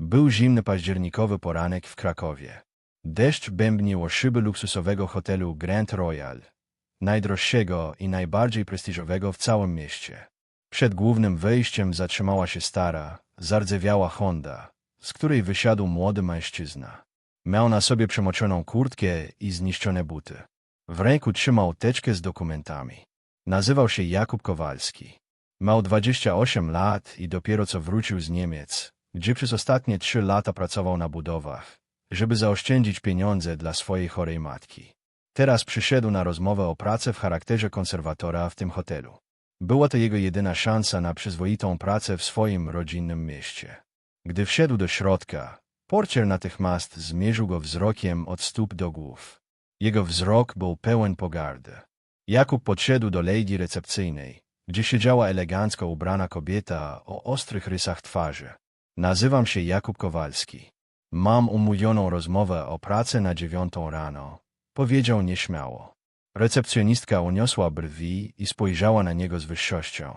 Był zimny październikowy poranek w Krakowie. Deszcz bębnił o szyby luksusowego hotelu Grand Royal, najdroższego i najbardziej prestiżowego w całym mieście. Przed głównym wejściem zatrzymała się stara, zardzewiała Honda, z której wysiadł młody mężczyzna. Miał na sobie przemoczoną kurtkę i zniszczone buty. W ręku trzymał teczkę z dokumentami. Nazywał się Jakub Kowalski. Miał 28 lat i dopiero co wrócił z Niemiec, gdzie przez ostatnie trzy lata pracował na budowach, żeby zaoszczędzić pieniądze dla swojej chorej matki. Teraz przyszedł na rozmowę o pracę w charakterze konserwatora w tym hotelu. Była to jego jedyna szansa na przyzwoitą pracę w swoim rodzinnym mieście. Gdy wszedł do środka, portier natychmiast zmierzył go wzrokiem od stóp do głów. Jego wzrok był pełen pogardy. Jakub podszedł do lady recepcyjnej, gdzie siedziała elegancko ubrana kobieta o ostrych rysach twarzy. Nazywam się Jakub Kowalski. Mam umówioną rozmowę o pracę na dziewiątą rano, powiedział nieśmiało. Recepcjonistka uniosła brwi i spojrzała na niego z wyższością.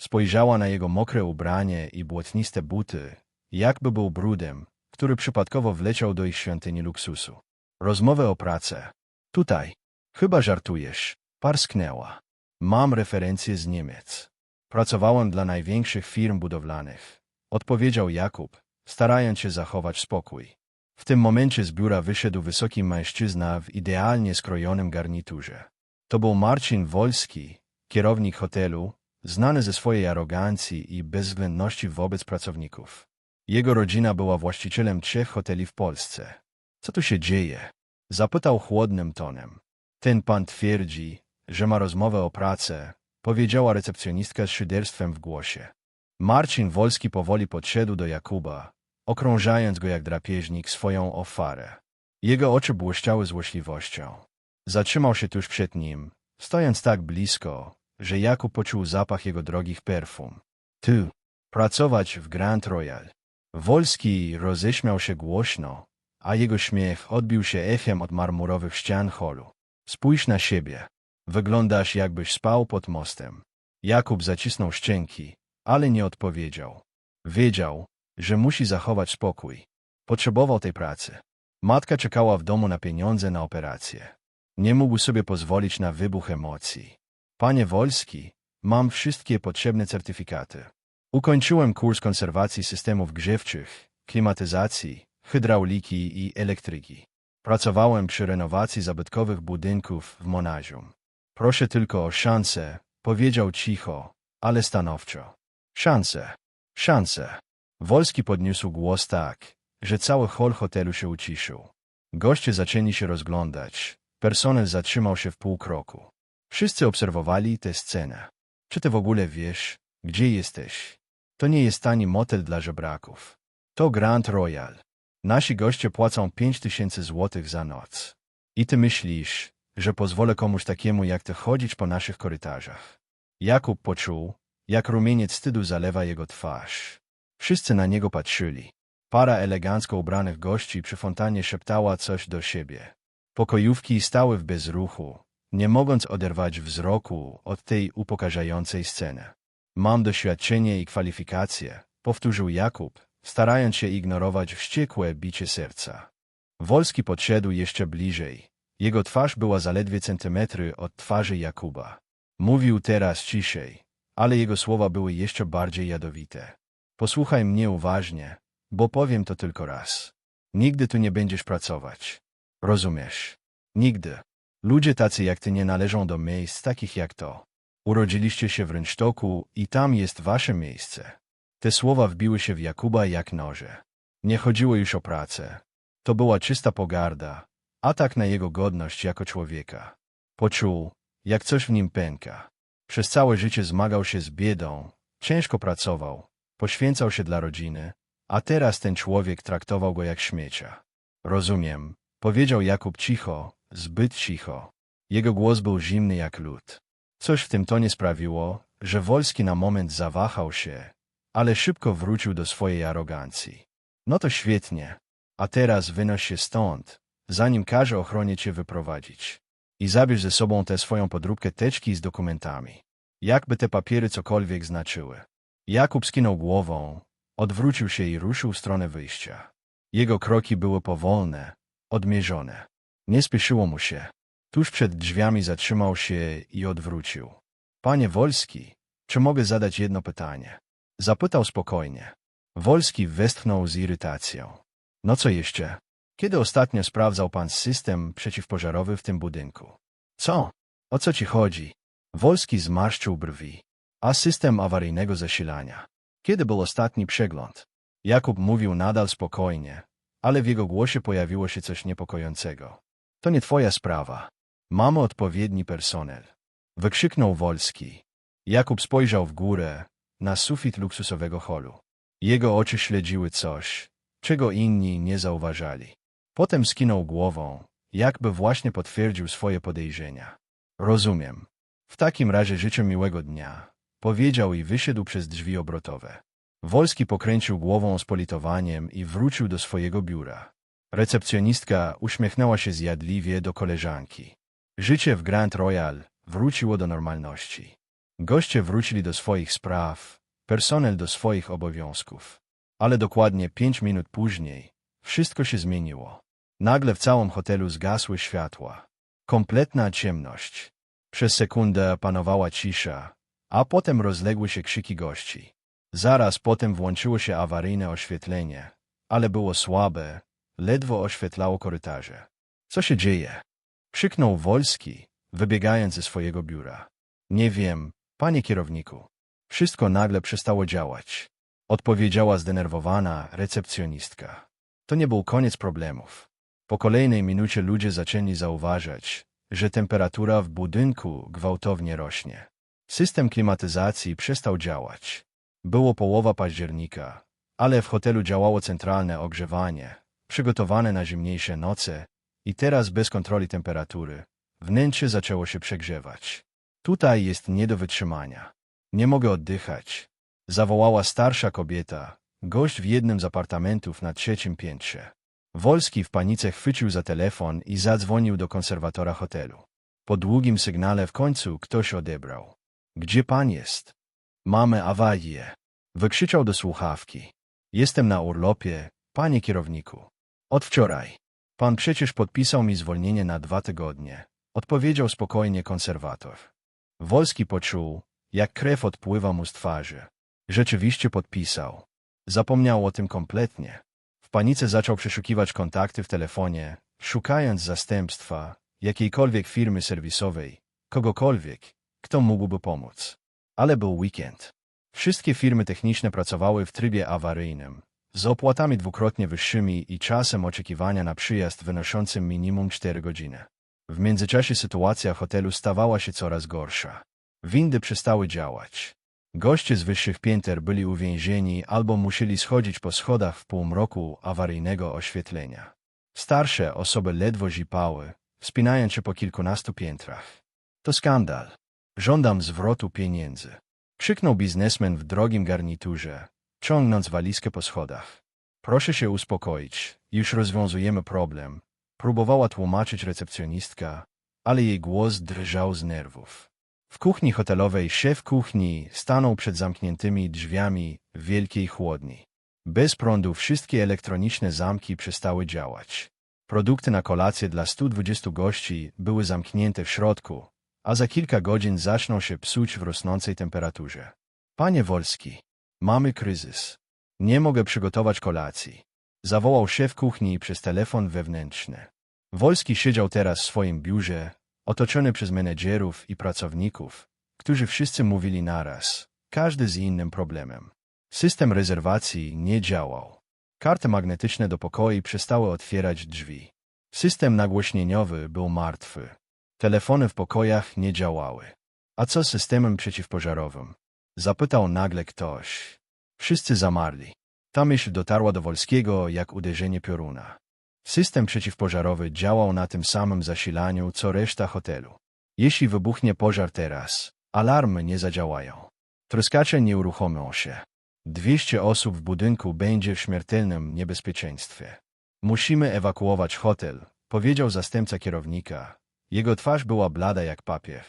Spojrzała na jego mokre ubranie i błotniste buty, jakby był brudem, który przypadkowo wleciał do ich świątyni luksusu. Rozmowę o pracę. Tutaj. Chyba żartujesz. Parsknęła. Mam referencje z Niemiec. Pracowałem dla największych firm budowlanych. Odpowiedział Jakub, starając się zachować spokój. W tym momencie z biura wyszedł wysoki mężczyzna w idealnie skrojonym garniturze. To był Marcin Wolski, kierownik hotelu, znany ze swojej arogancji i bezwzględności wobec pracowników. Jego rodzina była właścicielem trzech hoteli w Polsce. Co tu się dzieje? Zapytał chłodnym tonem. Ten pan twierdzi, że ma rozmowę o pracę, powiedziała recepcjonistka z szyderstwem w głosie. Marcin Wolski powoli podszedł do Jakuba, okrążając go jak drapieżnik swoją ofarę. Jego oczy błyszczały złośliwością. Zatrzymał się tuż przed nim, stojąc tak blisko, że Jakub poczuł zapach jego drogich perfum. Ty, pracować w Grand Royal. Wolski roześmiał się głośno, a jego śmiech odbił się echem od marmurowych ścian holu. Spójrz na siebie. Wyglądasz jakbyś spał pod mostem. Jakub zacisnął szczęki, ale nie odpowiedział. Wiedział, że musi zachować spokój. Potrzebował tej pracy. Matka czekała w domu na pieniądze na operację. Nie mógł sobie pozwolić na wybuch emocji. Panie Wolski, mam wszystkie potrzebne certyfikaty. Ukończyłem kurs konserwacji systemów grzewczych, klimatyzacji, hydrauliki i elektryki. Pracowałem przy renowacji zabytkowych budynków w Monazium. Proszę tylko o szansę, powiedział cicho, ale stanowczo. Szansę, szansę. Wolski podniósł głos tak, że cały hol hotelu się uciszył. Goście zaczęli się rozglądać. Personel zatrzymał się w pół kroku. Wszyscy obserwowali tę scenę. Czy ty w ogóle wiesz, gdzie jesteś? To nie jest tani motel dla żebraków. To Grand Royal. Nasi goście płacą pięć tysięcy złotych za noc. I ty myślisz, że pozwolę komuś takiemu jak ty chodzić po naszych korytarzach. Jakub poczuł, jak rumieniec wstydu zalewa jego twarz. Wszyscy na niego patrzyli. Para elegancko ubranych gości przy fontannie szeptała coś do siebie. Pokojówki stały w bezruchu, nie mogąc oderwać wzroku od tej upokarzającej sceny. Mam doświadczenie i kwalifikacje, powtórzył Jakub, starając się ignorować wściekłe bicie serca. Wolski podszedł jeszcze bliżej. Jego twarz była zaledwie centymetry od twarzy Jakuba. Mówił teraz ciszej, ale jego słowa były jeszcze bardziej jadowite. Posłuchaj mnie uważnie, bo powiem to tylko raz. Nigdy tu nie będziesz pracować. Rozumiesz? Nigdy. Ludzie tacy jak ty nie należą do miejsc takich jak to. Urodziliście się w rynsztoku i tam jest wasze miejsce. Te słowa wbiły się w Jakuba jak noże. Nie chodziło już o pracę. To była czysta pogarda, atak na jego godność jako człowieka. Poczuł, jak coś w nim pęka. Przez całe życie zmagał się z biedą, ciężko pracował, poświęcał się dla rodziny, a teraz ten człowiek traktował go jak śmiecia. Rozumiem, powiedział Jakub cicho, zbyt cicho. Jego głos był zimny jak lód. Coś w tym tonie sprawiło, że Wolski na moment zawahał się, ale szybko wrócił do swojej arogancji. No to świetnie, a teraz wynoś się stąd, zanim każe ochronie cię wyprowadzić. I zabierz ze sobą tę swoją podróbkę teczki z dokumentami. Jakby te papiery cokolwiek znaczyły. Jakub skinął głową, Odwrócił się i ruszył w stronę wyjścia. Jego kroki były powolne, odmierzone. Nie spieszyło mu się. Tuż przed drzwiami zatrzymał się i odwrócił. Panie Wolski, czy mogę zadać jedno pytanie? Zapytał spokojnie. Wolski westchnął z irytacją. No co jeszcze? Kiedy ostatnio sprawdzał pan system przeciwpożarowy w tym budynku? Co? O co ci chodzi? Wolski zmarszczył brwi. A system awaryjnego zasilania? Kiedy był ostatni przegląd? Jakub mówił nadal spokojnie, ale w jego głosie pojawiło się coś niepokojącego. To nie twoja sprawa. Mamy odpowiedni personel. Wykrzyknął Wolski. Jakub spojrzał w górę, na sufit luksusowego holu. Jego oczy śledziły coś, czego inni nie zauważali. Potem skinął głową, jakby właśnie potwierdził swoje podejrzenia. Rozumiem. W takim razie życzę miłego dnia, powiedział i wyszedł przez drzwi obrotowe. Wolski pokręcił głową z politowaniem i wrócił do swojego biura. Recepcjonistka uśmiechnęła się zjadliwie do koleżanki. Życie w Grand Royal wróciło do normalności. Goście wrócili do swoich spraw, personel do swoich obowiązków. Ale dokładnie pięć minut później wszystko się zmieniło. Nagle w całym hotelu zgasły światła. Kompletna ciemność. Przez sekundę panowała cisza, a potem rozległy się krzyki gości. Zaraz potem włączyło się awaryjne oświetlenie, ale było słabe, ledwo oświetlało korytarze. Co się dzieje? Krzyknął Wolski, wybiegając ze swojego biura. Nie wiem, panie kierowniku. Wszystko nagle przestało działać. Odpowiedziała zdenerwowana recepcjonistka. To nie był koniec problemów. Po kolejnej minucie ludzie zaczęli zauważać, że temperatura w budynku gwałtownie rośnie. System klimatyzacji przestał działać. Było połowa października, ale w hotelu działało centralne ogrzewanie, przygotowane na zimniejsze noce i teraz bez kontroli temperatury. Wnętrze zaczęło się przegrzewać. Tutaj jest nie do wytrzymania. Nie mogę oddychać. Zawołała starsza kobieta, gość w jednym z apartamentów na trzecim piętrze. Wolski w panice chwycił za telefon i zadzwonił do konserwatora hotelu. Po długim sygnale w końcu ktoś odebrał. Gdzie pan jest? Mamy awarię. Wykrzyczał do słuchawki. Jestem na urlopie, panie kierowniku. Od wczoraj. Pan przecież podpisał mi zwolnienie na dwa tygodnie. Odpowiedział spokojnie konserwator. Wolski poczuł, jak krew odpływa mu z twarzy. Rzeczywiście podpisał. Zapomniał o tym kompletnie. W panice zaczął przeszukiwać kontakty w telefonie, szukając zastępstwa, jakiejkolwiek firmy serwisowej, kogokolwiek, kto mógłby pomóc. Ale był weekend. Wszystkie firmy techniczne pracowały w trybie awaryjnym, z opłatami dwukrotnie wyższymi i czasem oczekiwania na przyjazd wynoszącym minimum 4 godziny. W międzyczasie sytuacja w hotelu stawała się coraz gorsza. Windy przestały działać. Goście z wyższych pięter byli uwięzieni albo musieli schodzić po schodach w półmroku awaryjnego oświetlenia. Starsze osoby ledwo zipały, wspinając się po kilkunastu piętrach. To skandal. Żądam zwrotu pieniędzy. Krzyknął biznesmen w drogim garniturze, ciągnąc walizkę po schodach. Proszę się uspokoić, już rozwiązujemy problem. Próbowała tłumaczyć recepcjonistka, ale jej głos drżał z nerwów. W kuchni hotelowej szef kuchni stanął przed zamkniętymi drzwiami wielkiej chłodni. Bez prądu wszystkie elektroniczne zamki przestały działać. Produkty na kolację dla 120 gości były zamknięte w środku, a za kilka godzin zaczną się psuć w rosnącej temperaturze. Panie Wolski, mamy kryzys. Nie mogę przygotować kolacji. Zawołał szef kuchni przez telefon wewnętrzny. Wolski siedział teraz w swoim biurze, otoczony przez menedżerów i pracowników, którzy wszyscy mówili naraz, każdy z innym problemem. System rezerwacji nie działał. Karty magnetyczne do pokoi przestały otwierać drzwi. System nagłośnieniowy był martwy. Telefony w pokojach nie działały. A co z systemem przeciwpożarowym? Zapytał nagle ktoś. Wszyscy zamarli. Ta myśl dotarła do Wolskiego jak uderzenie pioruna. System przeciwpożarowy działał na tym samym zasilaniu, co reszta hotelu. Jeśli wybuchnie pożar teraz, alarmy nie zadziałają. Truskacze nie uruchomią się. 200 osób w budynku będzie w śmiertelnym niebezpieczeństwie. Musimy ewakuować hotel, powiedział zastępca kierownika. Jego twarz była blada jak papier.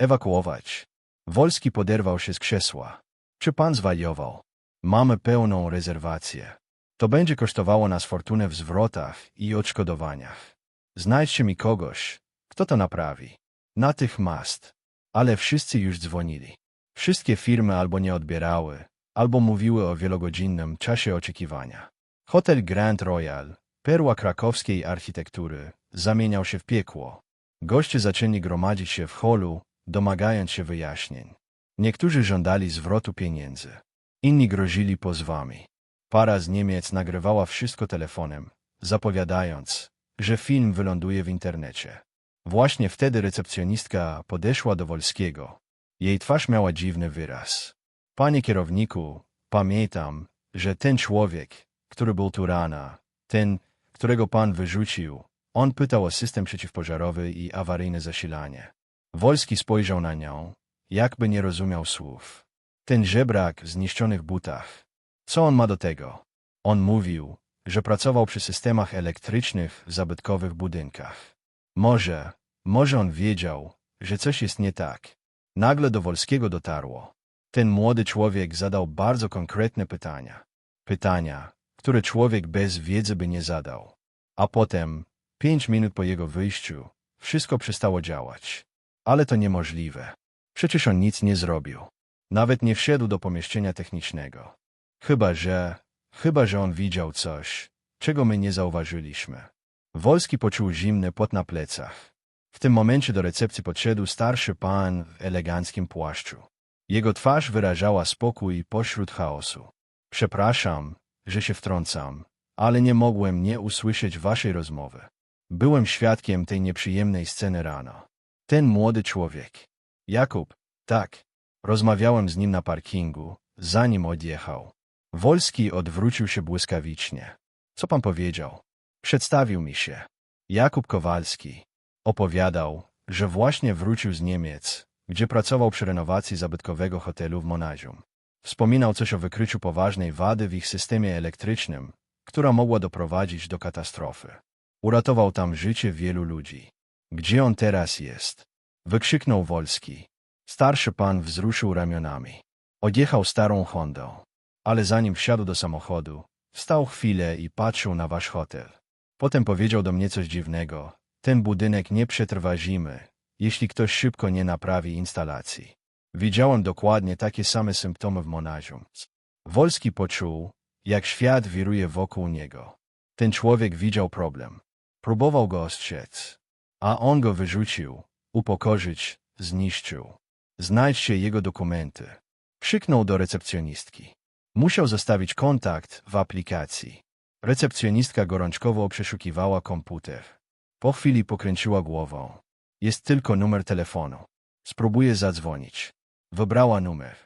Ewakuować. Wolski poderwał się z krzesła. Czy pan zwariował? Mamy pełną rezerwację. To będzie kosztowało nas fortunę w zwrotach i odszkodowaniach. Znajdźcie mi kogoś, kto to naprawi. Natychmiast. Ale wszyscy już dzwonili. Wszystkie firmy albo nie odbierały, albo mówiły o wielogodzinnym czasie oczekiwania. Hotel Grand Royal, perła krakowskiej architektury, zamieniał się w piekło. Goście zaczęli gromadzić się w holu, domagając się wyjaśnień. Niektórzy żądali zwrotu pieniędzy. Inni grozili pozwami. Para z Niemiec nagrywała wszystko telefonem, zapowiadając, że film wyląduje w internecie. Właśnie wtedy recepcjonistka podeszła do Wolskiego. Jej twarz miała dziwny wyraz. Panie kierowniku, pamiętam, że ten człowiek, który był tu rana, ten, którego pan wyrzucił, on pytał o system przeciwpożarowy i awaryjne zasilanie. Wolski spojrzał na nią, jakby nie rozumiał słów. Ten żebrak w zniszczonych butach. Co on ma do tego? On mówił, że pracował przy systemach elektrycznych w zabytkowych budynkach. Może, może on wiedział, że coś jest nie tak. Nagle do Wolskiego dotarło. Ten młody człowiek zadał bardzo konkretne pytania. Pytania, które człowiek bez wiedzy by nie zadał. A potem, pięć minut po jego wyjściu, wszystko przestało działać. Ale to niemożliwe. Przecież on nic nie zrobił. Nawet nie wszedł do pomieszczenia technicznego. Chyba, że... Chyba, że on widział coś, czego my nie zauważyliśmy. Wolski poczuł zimny pot na plecach. W tym momencie do recepcji podszedł starszy pan w eleganckim płaszczu. Jego twarz wyrażała spokój pośród chaosu. Przepraszam, że się wtrącam, ale nie mogłem nie usłyszeć waszej rozmowy. Byłem świadkiem tej nieprzyjemnej sceny rano. Ten młody człowiek. Jakub, tak. Rozmawiałem z nim na parkingu, zanim odjechał. Wolski odwrócił się błyskawicznie. Co pan powiedział? Przedstawił mi się. Jakub Kowalski. Opowiadał, że właśnie wrócił z Niemiec, gdzie pracował przy renowacji zabytkowego hotelu w Monazium. Wspominał coś o wykryciu poważnej wady w ich systemie elektrycznym, która mogła doprowadzić do katastrofy. Uratował tam życie wielu ludzi. Gdzie on teraz jest? Wykrzyknął Wolski. Starszy pan wzruszył ramionami. Odjechał starą Hondą. Ale zanim wsiadł do samochodu, wstał chwilę i patrzył na wasz hotel. Potem powiedział do mnie coś dziwnego. Ten budynek nie przetrwa zimy, jeśli ktoś szybko nie naprawi instalacji. Widziałem dokładnie takie same symptomy w Monazium. Wolski poczuł, jak świat wiruje wokół niego. Ten człowiek widział problem. Próbował go ostrzec, a on go wyrzucił, upokorzyć, zniszczył. Znajdźcie jego dokumenty. Krzyknął do recepcjonistki. Musiał zostawić kontakt w aplikacji. Recepcjonistka gorączkowo przeszukiwała komputer. Po chwili pokręciła głową. Jest tylko numer telefonu. Spróbuję zadzwonić. Wybrała numer.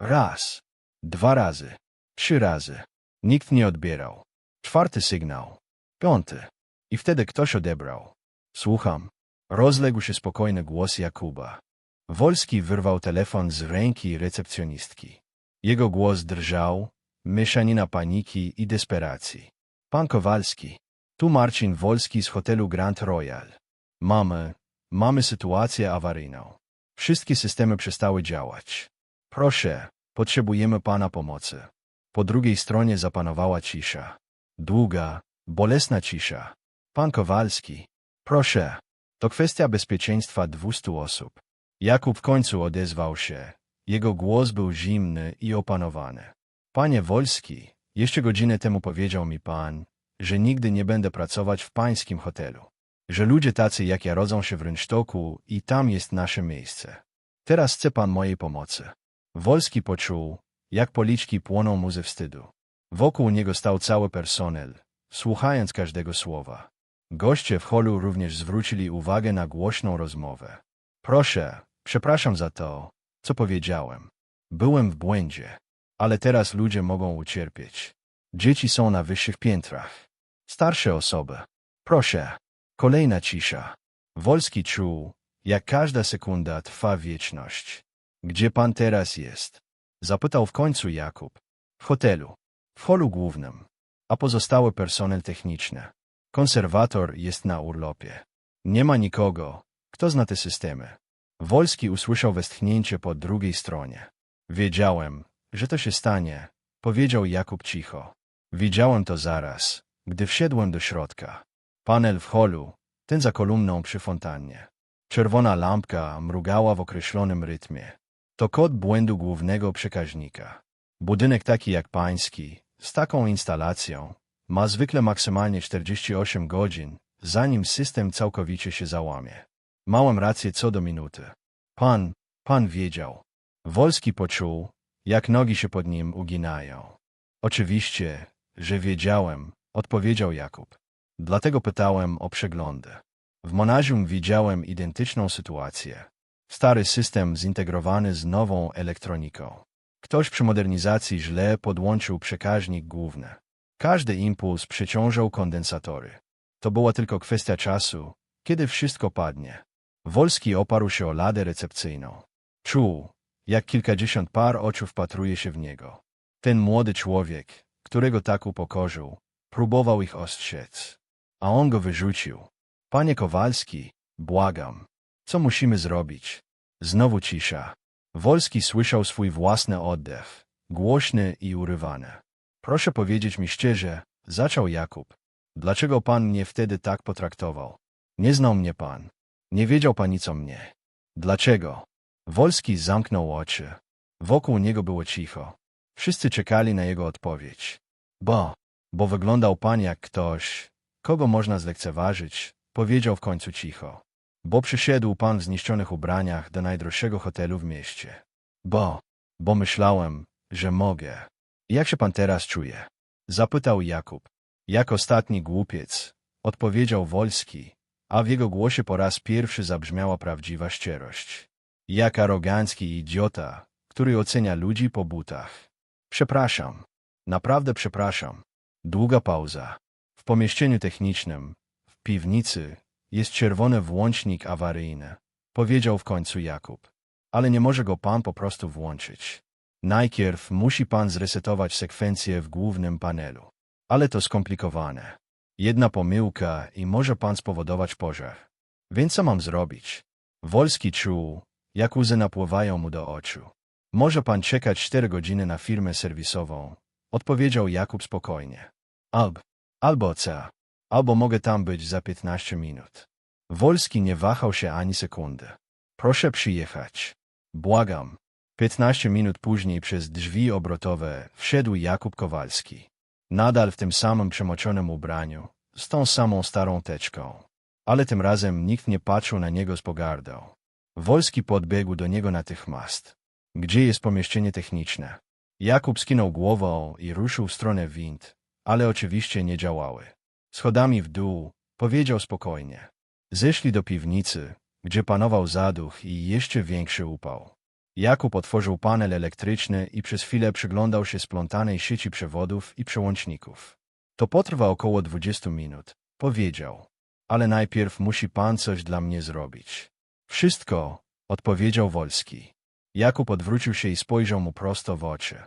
Raz. Dwa razy. Trzy razy. Nikt nie odbierał. Czwarty sygnał. Piąty. I wtedy ktoś odebrał. Słucham. Rozległ się spokojny głos Jakuba. Wolski wyrwał telefon z ręki recepcjonistki. Jego głos drżał, mieszanina paniki i desperacji. Pan Kowalski. Tu Marcin Wolski z hotelu Grand Royal. Mamy, mamy sytuację awaryjną. Wszystkie systemy przestały działać. Proszę, potrzebujemy pana pomocy. Po drugiej stronie zapanowała cisza. Długa, bolesna cisza. Pan Kowalski. Proszę, to kwestia bezpieczeństwa dwustu osób. Jakub w końcu odezwał się. Jego głos był zimny i opanowany. Panie Wolski, jeszcze godzinę temu powiedział mi pan, że nigdy nie będę pracować w pańskim hotelu. Że ludzie tacy jak ja rodzą się w rynsztoku i tam jest nasze miejsce. Teraz chce pan mojej pomocy. Wolski poczuł, jak policzki płoną mu ze wstydu. Wokół niego stał cały personel, słuchając każdego słowa. Goście w holu również zwrócili uwagę na głośną rozmowę. Proszę, przepraszam za to, co powiedziałem. Byłem w błędzie, ale teraz ludzie mogą ucierpieć. Dzieci są na wyższych piętrach. Starsze osoby. Proszę. Kolejna cisza. Wolski czuł, jak każda sekunda trwa wieczność. Gdzie pan teraz jest? Zapytał w końcu Jakub. W hotelu. W holu głównym. A pozostały personel techniczny. Konserwator jest na urlopie. Nie ma nikogo, kto zna te systemy. Wolski usłyszał westchnięcie po drugiej stronie. Wiedziałem, że to się stanie, powiedział Jakub cicho. Widziałem to zaraz, gdy wszedłem do środka. Panel w holu, ten za kolumną przy fontannie. Czerwona lampka mrugała w określonym rytmie. To kod błędu głównego przekaźnika. Budynek taki jak pański, z taką instalacją, ma zwykle maksymalnie 48 godzin, zanim system całkowicie się załamie. Małem rację co do minuty. Pan, pan wiedział. Wolski poczuł, jak nogi się pod nim uginają. Oczywiście, że wiedziałem, odpowiedział Jakub. Dlatego pytałem o przeglądy. W Monazium widziałem identyczną sytuację. Stary system zintegrowany z nową elektroniką. Ktoś przy modernizacji źle podłączył przekaźnik główny. Każdy impuls przeciążał kondensatory. To była tylko kwestia czasu, kiedy wszystko padnie. Wolski oparł się o ladę recepcyjną. Czuł, jak kilkadziesiąt par oczu wpatruje się w niego. Ten młody człowiek, którego tak upokorzył, próbował ich ostrzec. A on go wyrzucił. Panie Kowalski, błagam. Co musimy zrobić? Znowu cisza. Wolski słyszał swój własny oddech, głośny i urywany. Proszę powiedzieć mi szczerze, zaczął Jakub. Dlaczego pan mnie wtedy tak potraktował? Nie znał mnie pan. Nie wiedział pan nic o mnie. Dlaczego? Wolski zamknął oczy. Wokół niego było cicho. Wszyscy czekali na jego odpowiedź. Bo, bo wyglądał pan jak ktoś, kogo można zlekceważyć, powiedział w końcu cicho. Bo przyszedł pan w zniszczonych ubraniach do najdroższego hotelu w mieście. Bo, bo myślałem, że mogę. Jak się pan teraz czuje? Zapytał Jakub. Jak ostatni głupiec, odpowiedział Wolski, a w jego głosie po raz pierwszy zabrzmiała prawdziwa szczerość. Jak arogancki idiota, który ocenia ludzi po butach. Przepraszam. Naprawdę przepraszam. Długa pauza. W pomieszczeniu technicznym, w piwnicy, jest czerwony włącznik awaryjny, powiedział w końcu Jakub. Ale nie może go pan po prostu włączyć. Najpierw musi pan zresetować sekwencję w głównym panelu. Ale to skomplikowane. Jedna pomyłka i może pan spowodować pożar. Więc co mam zrobić? Wolski czuł, jak łzy napływają mu do oczu. Może pan czekać cztery godziny na firmę serwisową, odpowiedział Jakub spokojnie. Alb, albo co? Albo mogę tam być za piętnaście minut. Wolski nie wahał się ani sekundy. Proszę przyjechać. Błagam. Piętnaście minut później przez drzwi obrotowe wszedł Jakub Kowalski. Nadal w tym samym przemoczonym ubraniu, z tą samą starą teczką. Ale tym razem nikt nie patrzył na niego z pogardą. Wolski podbiegł do niego natychmiast. Gdzie jest pomieszczenie techniczne? Jakub skinął głową i ruszył w stronę wind, ale oczywiście nie działały. Schodami w dół, powiedział spokojnie. Zeszli do piwnicy, gdzie panował zaduch i jeszcze większy upał. Jakub otworzył panel elektryczny i przez chwilę przyglądał się splątanej sieci przewodów i przełączników. To potrwa około dwudziestu minut, powiedział. Ale najpierw musi pan coś dla mnie zrobić. Wszystko, odpowiedział Wolski. Jakub odwrócił się i spojrzał mu prosto w oczy.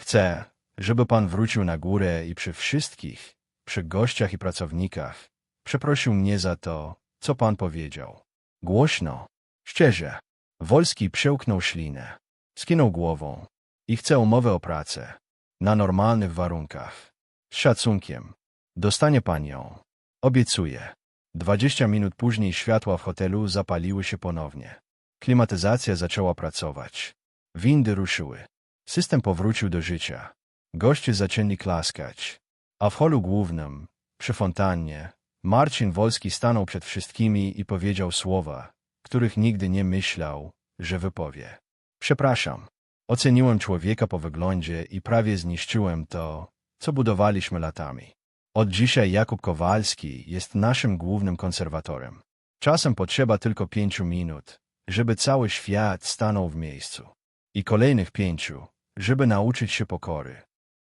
Chcę, żeby pan wrócił na górę i przy wszystkich, przy gościach i pracownikach, przeprosił mnie za to, co pan powiedział. Głośno, szczerze. Wolski przełknął ślinę. Skinął głową. I chce umowę o pracę. Na normalnych warunkach. Z szacunkiem. Dostanie pan ją. Obiecuję. Dwadzieścia minut później światła w hotelu zapaliły się ponownie. Klimatyzacja zaczęła pracować. Windy ruszyły. System powrócił do życia. Goście zaczęli klaskać. A w holu głównym, przy fontannie, Marcin Wolski stanął przed wszystkimi i powiedział słowa, których nigdy nie myślał, że wypowie. Przepraszam. Oceniłem człowieka po wyglądzie i prawie zniszczyłem to, co budowaliśmy latami. Od dzisiaj Jakub Kowalski jest naszym głównym konserwatorem. Czasem potrzeba tylko pięciu minut, żeby cały świat stanął w miejscu. I kolejnych pięciu, żeby nauczyć się pokory.